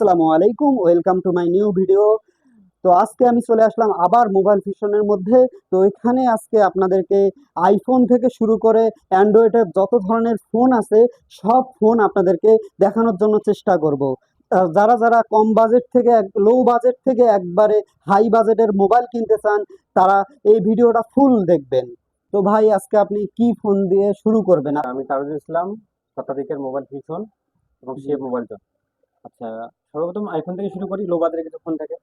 আসসালামু আলাইকুম welcome to my new video. তো আজকে আমি চলে আসলাম আবার মোবাইল ফিশনের মধ্যে। তো এখানে আজকে আপনাদেরকে আইফোন থেকে শুরু করে অ্যান্ড্রয়েডের যত ধরনের ফোন আছে সব ফোন আপনাদেরকে দেখানোর জন্য চেষ্টা করব। যারা যারা কম বাজেট থেকে লো বাজেট থেকে একবারে হাই বাজেটের মোবাইল কিনতে চান তারা এই ভিডিওটা ফুল দেখবেন। তো ভাই আজকে আপনি কি ফোন দিয়ে শুরু করবেন? আমি তারুল ইসলাম শতাধিকের মোবাইল ফিশন এবং। শেপ মোবাইল জন। আচ্ছা সর্বপ্রথম আইফোন থেকে শুরু করি লো বাজারের কিছু ফোন থেকে।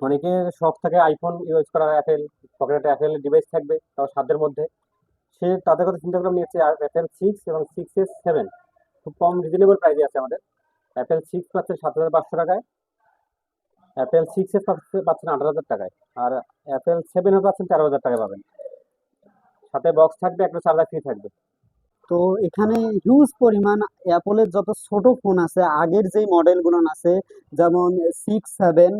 অনেকের শখ থাকে আইফোন ইউজ করার অ্যাপেল পকেটে অ্যাপেল ডিভাইস থাকবে, তাও সাধ্যের মধ্যে। সে তাদের কথা চিন্তা করে নিয়েছে অ্যাপেল সিক্স এবং সিক্স এস সেভেন খুব কম রিজনেবল প্রাইসে আছে আমাদের। অ্যাপেল সিক্স পাচ্ছে সাত হাজার পাঁচশো টাকায় অ্যাপেল সিক্স এস পাচ্ছে, পাচ্ছেন আঠারো হাজার টাকায়, আর অ্যাপেল সেভেনও পাচ্ছেন তেরো হাজার টাকায় পাবেন। সাথে বক্স থাকবে, একটা চার্জার ফ্রি থাকবে। তো এখানে হিউজ পরিমাণ অ্যাপলের যত ছোট ফোন আছে আগের যেই মডেলগুলো আছে যেমন সিক্স সেভেন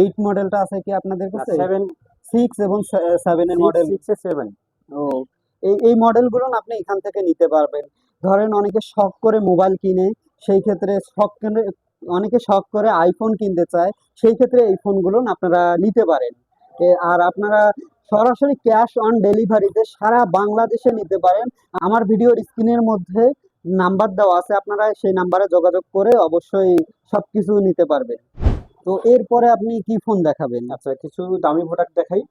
এইট মডেলটা আছে কি আপনাদের কাছে? সেভেন সিক্স এবং সেভেনের মডেল সিক্স সেভেন ও এই এই মডেলগুলো আপনি এখান থেকে নিতে পারবেন। ধরেন অনেকে শখ করে মোবাইল কিনে সেই ক্ষেত্রে শখ করে অনেকে শখ করে আইফোন কিনতে চায় সেই ক্ষেত্রে এই ফোনগুলো আপনারা নিতে পারেন। আর আপনারা সরাসরি ক্যাশ অন ডেলিভারিতে সারা বাংলাদেশে নিতে পারেন। আমার ভিডিওর স্ক্রিনের মধ্যে নাম্বার দেওয়া আছে, আপনারা সেই নাম্বারে যোগাযোগ করে অবশ্যই সবকিছু নিতে পারবেন। তো এরপরে আপনি কি ফোন দেখাবেন? আচ্ছা কিছু দামি প্রোডাক্ট দেখাই।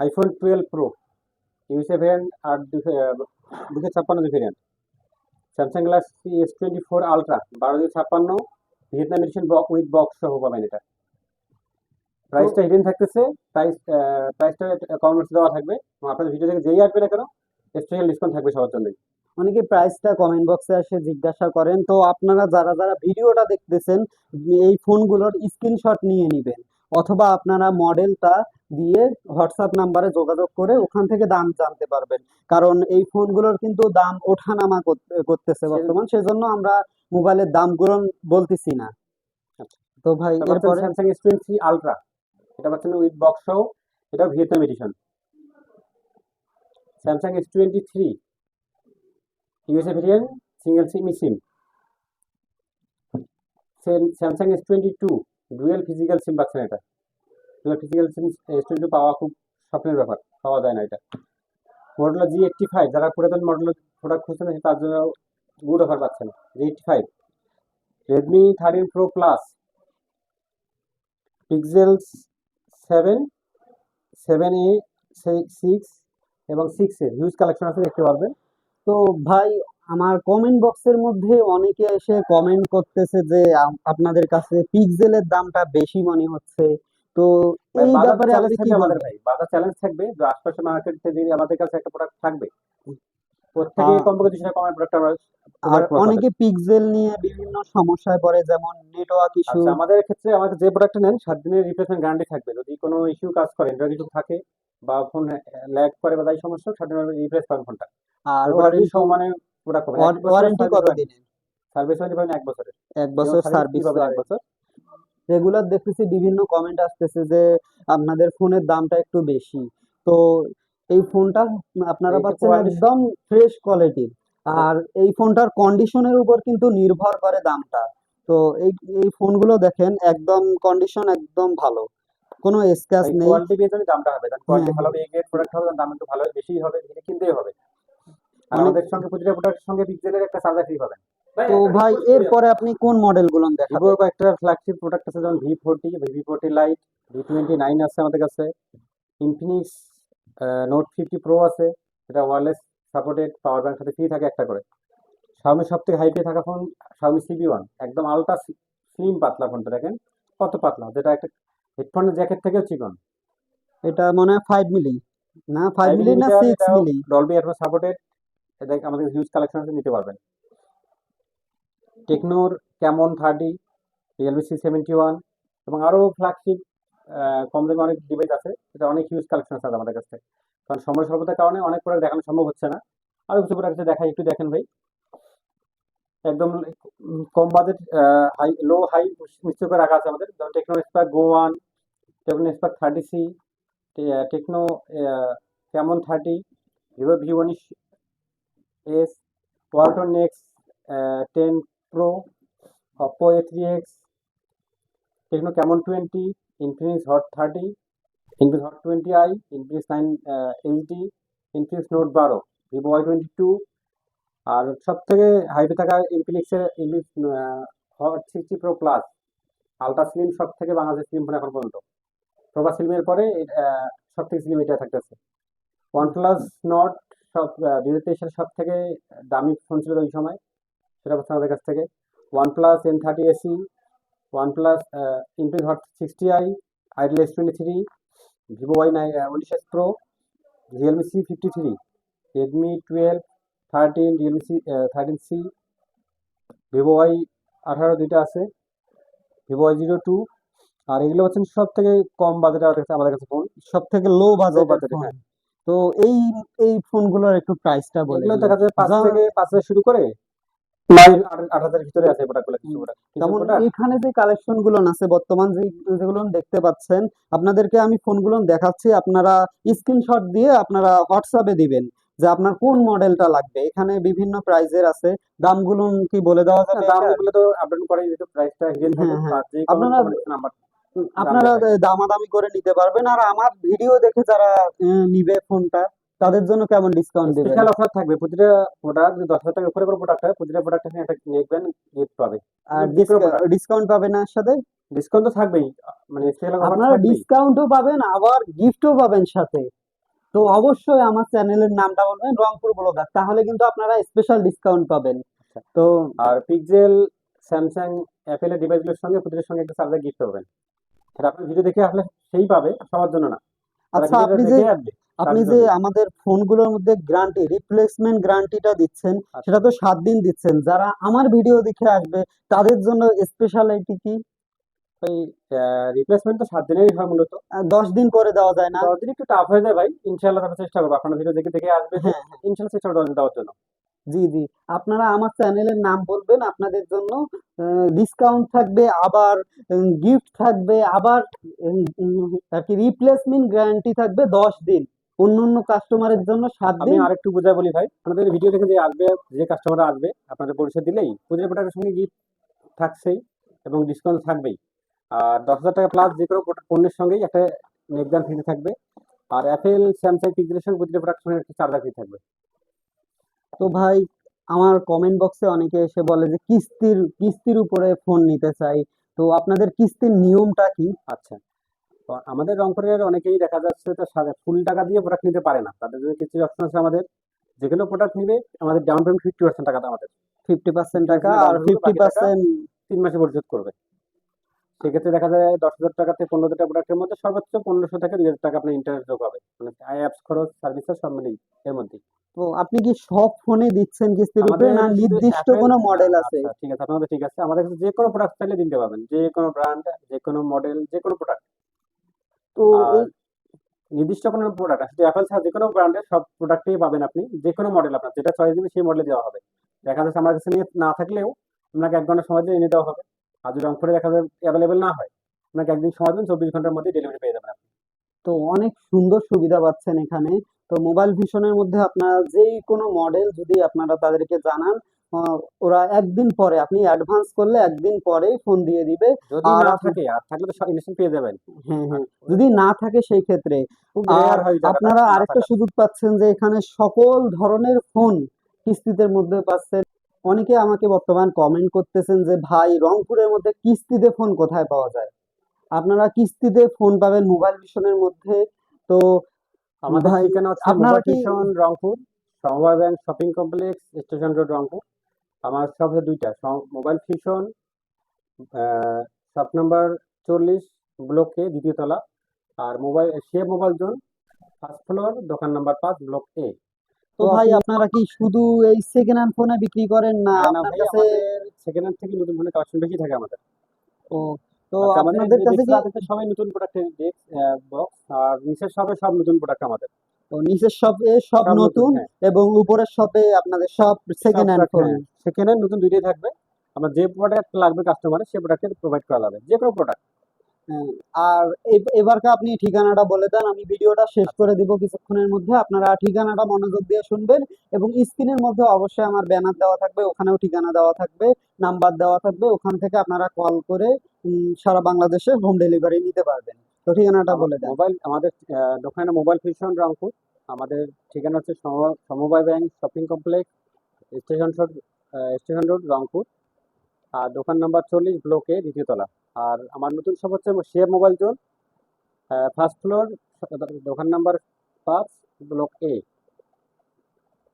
আইফোন টুয়েলভ প্রো ইউসে ভ্যারিয়েন্ট আর দুশো ছাপ্পান্ন G variant Samsung Galaxy S twenty four ultra বারো দুশো ছাপ্পান্ন ভিয়েতনাম এডিশন বক উইথ বক্স সহ পাবেন এটা। প্রাইসটা হিডেন থাকতেছে। প্রাইস প্রাইসটা কমেন্টস দেওয়া থাকবে। আপনাদের ভিডিও থেকে যেই আসবে না কেন স্পেশাল ডিসকাউন্ট থাকবে সবার জন্যই। অনেকে প্রাইসটা কমেন্ট বক্সে এসে জিজ্ঞাসা করেন তো আপনারা যারা যারা ভিডিওটা দেখতেছেন এই ফোনগুলোর স্ক্রিনশট নিয়ে নেবেন। অথবা আপনারা মডেলটা দিয়ে হোয়াটসঅ্যাপ নাম্বারে যোগাযোগ করে ওখান থেকে দাম জানতে পারবেন। কারণ এই ফোনগুলোর কিন্তু দাম ওঠানামা করতে- করতেছে বর্তমান। সেজন্য আমরা মোবাইলের দামগুলো বলতেছি না। আচ্ছা। তো ভাই এরপরে স্যামসাং এস টোয়েন্টি আলট্রা এটা পাচ্ছেন উইথ বক্স সহ, এটা Vietnam edition Samsung S twenty three USA variant single SIM SIM Samsung S twenty two dual physical SIM পাচ্ছেন এটা। Dual physical SIM S twenty পাওয়া খুব স্বপ্নের ব্যাপার, পাওয়া যায় না এটা। মডেল জি এইটটি ফাইভ যারা পুরাতন মডেল প্রোডাক্ট খুঁজছেন তার জন্য গুড অফার পাচ্ছেন G eighty five Redmi thirteen pro plus Pixel seven seven A six এবং সিক্স এর হিউজ কালেকশন আছে দেখতে পারবেন। তো ভাই আমার কমেন্ট বক্সের মধ্যে অনেকে এসে কমেন্ট করতেছে যে আপনাদের কাছে পিক্সেলের দামটা বেশি মনে হচ্ছে। তো এই ব্যাপারে আমাদের ভাই বাজার চ্যালেঞ্জ থাকবে যে আশপাশে মার্কেট থেকে আমাদের কাছে একটা প্রোডাক্ট থাকবে প্রোডাক্ট আমরা আর অনেকে পিক্সেল নিয়ে বিভিন্ন সমস্যায় পড়ে যেমন নেটওয়ার্ক ইস্যু আচ্ছা আমাদের ক্ষেত্রে আমাদের যে প্রোডাক্টটা নেন সাত দিনের রিপ্লেসমেন্ট গ্যারান্টি থাকবে। যদি কোনো ইস্যু কাজ করে নেটওয়ার্ক ইস্যু থাকে বা ফোন ল্যাগ করে বা তাই সমস্যা সাত দিনের রিপ্লেস ফোনটা আর ওয়ারেন্টি সমানে প্রোডাক্ট ওয়ারেন্টি কত দিনের? সার্ভিস ওয়ারেন্টি পাবেন এক বছরের। এক বছর সার্ভিস পাবেন এক বছর। রেগুলার দেখতেছি বিভিন্ন কমেন্ট আসতেছে যে আপনাদের ফোনের দামটা একটু বেশি। তো এই ফোনটা আপনারা পাচ্ছেন একদম ফ্রেশ কোয়ালিটির আর এই ফোনটার কন্ডিশনের উপর কিন্তু নির্ভর করে দামটা। তো এই এই ফোনগুলো দেখেন একদম কন্ডিশন একদম ভালো। কোনো স্ক্র্যাচ নেই। কোয়ালিটি বেজ দামটা হবে। কোয়ালিটি হ্যাঁ। ভালো হবে গ্রেড প্রোডাক্ট হবে দাম একটু ভালো বেশি হবে এটা কিনতেই হবে। আর আমাদের সঙ্গে প্রতিটা প্রোডাক্টের সঙ্গে পিক্সেলের একটা চার্জার ফ্রি পাবেন। তো ভাই এরপরে আপনি কোন মডেলগুলো ভিভো দেখাবেন কয়েকটা ফ্ল্যাগশিপ প্রোডাক্ট আছে যেমন V forty V forty lite V twenty nine আছে আমাদের কাছে। ইনফিনিক্স নোট ফিফটি প্রো আছে এটা ওয়ারলেস সাপোর্টেড পাওয়ার ব্যাংক সাথে ফ্রি থাকে একটা করে। শাওমি সব থেকে হাইপে থাকা ফোন শাওমি সিবি ওয়ান একদম আলট্রা স্লিম পাতলা ফোনটা দেখেন কত পাতলা যেটা একটা হেডফোনের জ্যাকেট থেকেও চিকন। এটা মনে হয় ফাইভ মিলি না ফাইভ মিলি না সিক্স মিলি ডলবি অ্যাটমস সাপোর্টেড এটা আমাদের হিউজ কালেকশন আছে নিতে পারবেন। টেকনোর Camon thirty Realme C seventy one এবং আরও ফ্ল্যাগশিপ কম দামে অনেক ডিভাইস আছে। এটা অনেক হিউজ কালেকশন আছে আমাদের কাছে। কারণ সময় স্বল্পতার কারণে অনেক প্রোডাক্ট দেখানো সম্ভব হচ্ছে না। আরও কিছু প্রোডাক্ট দেখাই, একটু দেখেন ভাই। একদম কম বাজেট হাই লো হাই মিশ্র করে রাখা আছে আমাদের। যেমন Tecno Spark Go one Tecno Spark thirty C Tecno Camon thirty Vivo V one S Walton X ten pro Oppo A3X, Tecno Camon 20, Infinix Hot 30, Infinix Hot 20i, Infinix 9 ah, HD, Infinix Note 12, Vivo Y22 আর সব থেকে হাইপে থাকা ইনফিনিক্সের Infinix Hot sixty pro plus ultra slim সব থেকে বাংলাদেশের slim phone এখন পর্যন্ত। প্রভা স্লিমের পরে সব থেকে স্লিম এটা থাকতেছে। ওয়ানপ্লাস নট সব দুই হাজার তেইশের সব থেকে দামি ফোন ছিল ওই সময় সেটা হচ্ছে আমাদের কাছ থেকে। OnePlus N thirty Ace OnePlus Infinix Hot sixty i ideal S twenty three Vivo Y nine উনিশ S pro Realme C fifty three Redmi twelve thirteen Realme C thirteen C Vivo Y আঠারো দুইটা আছে Vivo Y zero two আর এগুলো হচ্ছেন সব থেকে কম বাজেটে আমাদের কাছে আমাদের কাছে ফোন সব থেকে লো বাজেট budget, হ্যাঁ। তো এই এই ফোনগুলোর একটু প্রাইসটা বলে এগুলো দেখা যায় পাঁচ থেকে পাঁচ হাজার শুরু করে ভিতরে আছে এখানে যে কালেকশনগুলো আছে বর্তমান যেগুলো দেখতে পাচ্ছেন আপনাদেরকে আমি ফোনগুলো দেখাচ্ছি আপনারা স্ক্রিনশট দিয়ে আপনারা হোয়াটসঅ্যাপে দিবেন যে আপনার কোন মডেলটা লাগবে। এখানে বিভিন্ন প্রাইজের আছে। দাম দামগুলো কি বলে দেওয়া যাবে? দাম এটা? তো আপডেট করে যেহেতু প্রাইসটা হ্যাঁ, হ্যাঁ। আপনারা- আপনারা দামাদামি করে নিতে পারবেন। আর আমার ভিডিও দেখে যারা নিবে ফোনটা তাদের জন্য কেমন ডিসকাউন্ট দিবেন? স্পেশাল অফার থাকবে। প্রতিটা প্রোডাক্ট যদি দশ হাজার টাকা উপরে কোনো প্রোডাক্ট হয় প্রতিটা প্রোডাক্টের সঙ্গে একটা নেকবেন গিফট পাবে। আর। ডিসকাউন্ট পাবেন না এর সাথে? ডিসকাউন্ট তো থাকবেই। মানে স্পেশাল অফার আপনারা ডিসকাউন্টও পাবেন আবার গিফটও পাবেন সাথে। তো অবশ্যই আমার চ্যানেলের নামটা বলবেন রংপুর ব্লগার। তাহলে কিন্তু আপনারা স্পেশাল ডিসকাউন্ট পাবেন। আচ্ছা। তো আর পিক্সেল স্যামসাং অ্যাপেল এর ডিভাইসগুলোর সঙ্গে প্রতিটার সঙ্গে একটা চার্জার গিফট পাবেন। সেটা আপনি ভিডিও দেখে আসলে সেই পাবে সবার জন্য না। আচ্ছা আপনি যে আপনি যে। আমাদের ফোনগুলোর মধ্যে গ্যারান্টি রিপ্লেসমেন্ট গ্যারান্টিটা দিচ্ছেন আচ্ছা। সেটা তো সাত দিন দিচ্ছেন। যারা আমার ভিডিও দেখে আসবে তাদের জন্য স্পেশালিটি কি? ওই রিপ্লেসমেন্ট তো সাত দিনেরই হয় মূলত। দশ দিন করে দেওয়া যায় না? দশ দিন একটু টাফ হয়ে যায় ভাই। ইনশাল্লাহ আমরা চেষ্টা করব। আপনার ভিডিও দেখে দেখে আসবে হ্যাঁ ইনশাল্লাহ চেষ্টা করব দেওয়ার জন্য। জি জি। আপনারা আমার চ্যানেলের নাম বলবেন আপনাদের জন্য ডিসকাউন্ট থাকবে আবার গিফট থাকবে আবার আর কি রিপ্লেসমেন্ট গ্যারান্টি থাকবে দশ দিন। অন্য অন্য কাস্টমারের জন্য সাত দিন আরেকটু বুঝাই বলি ভাই আপনাদের ভিডিও দেখে যে আসবে যে কাস্টমার আসবে আপনাদের পরিষেবা দিলেই প্রতিটা প্রোডাক্টের সঙ্গে গিফট থাকছেই এবং ডিসকাউন্ট থাকবেই। আর দশ হাজার টাকা প্লাস যে কোনো পণ্যের সঙ্গেই একটা নেকদান ফ্রি থাকবে। আর অ্যাপেল স্যামসাং পিক্সেলের সঙ্গে প্রতিটা প্রোডাক্টের সঙ্গে একটা চার্জার ফ্রি থাকবে। তো ভাই আমার কমেন্ট বক্সে অনেকে এসে বলে যে কিস্তির কিস্তির উপরে ফোন নিতে চাই। তো আপনাদের কিস্তির নিয়মটা কি? আচ্ছা। তো আমাদের রংপুরের অনেকেই দেখা যাচ্ছে তো ফুল টাকা দিয়ে প্রোডাক্ট নিতে পারে না। তাদের জন্য কিছু অপশন আছে আমাদের। যে কোনো প্রোডাক্ট নিবে আমাদের ডাউন পেমেন্ট ফিফটি পার্সেন্ট টাকা আমাদের। ফিফটি পার্সেন্ট টাকা আর ফিফটি পার্সেন্ট তিন মাসে পরিশোধ করবে। সেক্ষেত্রে দেখা যায় দশ হাজার টাকা থেকে পনেরো হাজার প্রোডাক্টের মধ্যে সর্বোচ্চ পনেরোশো থেকে দুই হাজার টাকা আপনার ইন্টারেস্ট যোগ হবে। মানে আই অ্যাপস খরচ সার্ভিস সব মিলেই এর মধ্যে তো আপনি কি সব ফোনে দিচ্ছেন কিস্তির উপরে না নির্দিষ্ট কোনো মডেল আছে? আচ্ছা, ঠিক আছে আপনাদের ঠিক আছে। আমাদের কাছে যে কোনো প্রোডাক্ট চাইলে দিতে পারবেন। যে কোনো ব্র্যান্ড যে কোনো মডেল যে কোনো প্রোডাক্ট তো নির্দিষ্ট কোনো প্রোডাক্ট শুধু অ্যাপেল ছাড়া যে কোনো ব্র্যান্ডের সব প্রোডাক্টই পাবেন আপনি যে কোনো মডেল আপনার যেটা চয়েস দিবেন সেই মডেলে দেওয়া হবে। দেখা যাচ্ছে আমার কাছে নিয়ে না থাকলেও আপনাকে এক ঘণ্টার সময় দিয়ে এনে দেওয়া হবে। আর যদি রংপুরে দেখা যায় অ্যাভেলেবেল না হয় আপনাকে একদিন সময় দিন চব্বিশ ঘণ্টার মধ্যে ডেলিভারি পেয়ে যাবেন আপনি। তো অনেক সুন্দর সুবিধা পাচ্ছেন এখানে। তো মোবাইল ভিশনের মধ্যে আপনারা যেই কোনো মডেল যদি আপনারা তাদেরকে জানান ওরা একদিন পরে আপনি অ্যাডভান্স করলে একদিন পরেই ফোন দিয়ে দিবে। যদি না থাকে আর থাকলে তো ইনস্ট্যান্ট পেয়ে যাবেন। হ্যাঁ হ্যাঁ। যদি না থাকে সেই ক্ষেত্রে আর হয় আপনারা আরেকটা সুযোগ পাচ্ছেন যে এখানে সকল ধরনের ফোন কিস্তিতে মধ্যে পাচ্ছেন। অনেকে আমাকে বর্তমান কমেন্ট করতেছেন যে ভাই রংপুরের মধ্যে কিস্তিতে ফোন কোথায় পাওয়া যায়? আপনারা কিস্তিতে ফোন পাবেন মোবাইল ভিশনের মধ্যে। তো আমাদের ঠিকানা হচ্ছে আপনারা মোবাইল কি- রংপুর সমবায় bank shopping complex station road Rangpur. আমার সব দুইটা। মোবাইল ফিশন শপ নাম্বার চল্লিশ ব্লক দ্বিতীয় তলা আর মোবাইল সে মোবাইল জোন ফার্স্ট ফ্লোর দোকান নাম্বার পাঁচ ব্লক এ। তো ভাই আপনারা কি শুধু এই সেকেন্ড হ্যান্ড ফোনে বিক্রি করেন না? আপনার কাছে সেকেন্ড হ্যান্ড থেকে নতুন ফোনের কালেকশন বেশি থাকে আমাদের। ও তো আচ্ছা, আমাদের কাছে সবাই নতুন প্রোডাক্টের বক্স আর নিচের সবে সব নতুন প্রোডাক্ট আমাদের। ও, নিচের শপে সব সব নতুন হ্যাঁ। এবং উপরের শপে আপনাদের সব second hand phone second hand নতুন দুইটাই থাকবে। আমার যে প্রোডাক্ট লাগবে কাস্টমারের সেই প্রোডাক্ট প্রোভাইড করা যাবে। যে কোনো প্রোডাক্ট হ্যাঁ, আর এবারকে আপনি ঠিকানাটা বলে দেন। আমি ভিডিওটা শেষ করে দিব কিছুক্ষণের মধ্যে। আপনারা ঠিকানাটা মনোযোগ দিয়ে শুনবেন এবং স্ক্রিনের মধ্যে অবশ্যই আমার ব্যানার দেওয়া থাকবে। ওখানেও ঠিকানা দেওয়া থাকবে। নাম্বার দেওয়া থাকবে। ওখান থেকে আপনারা কল করে সারা বাংলাদেশে হোম ডেলিভারি নিতে পারবেন। ঠিকানাটা বলে দেন। মোবাইল, আমাদের দোকানে মোবাইল ফিউশন রংপুর। আমাদের ঠিকানা হচ্ছে সম- সমবায় bank shopping complex, station road station road, Rangpur. আর দোকান নাম্বার চল্লিশ ব্লকে দ্বিতীয়তলা। আর আমার নতুন সব হচ্ছে share mobile zone first floor, দোকান নাম্বার পাঁচ, ব্লক এ।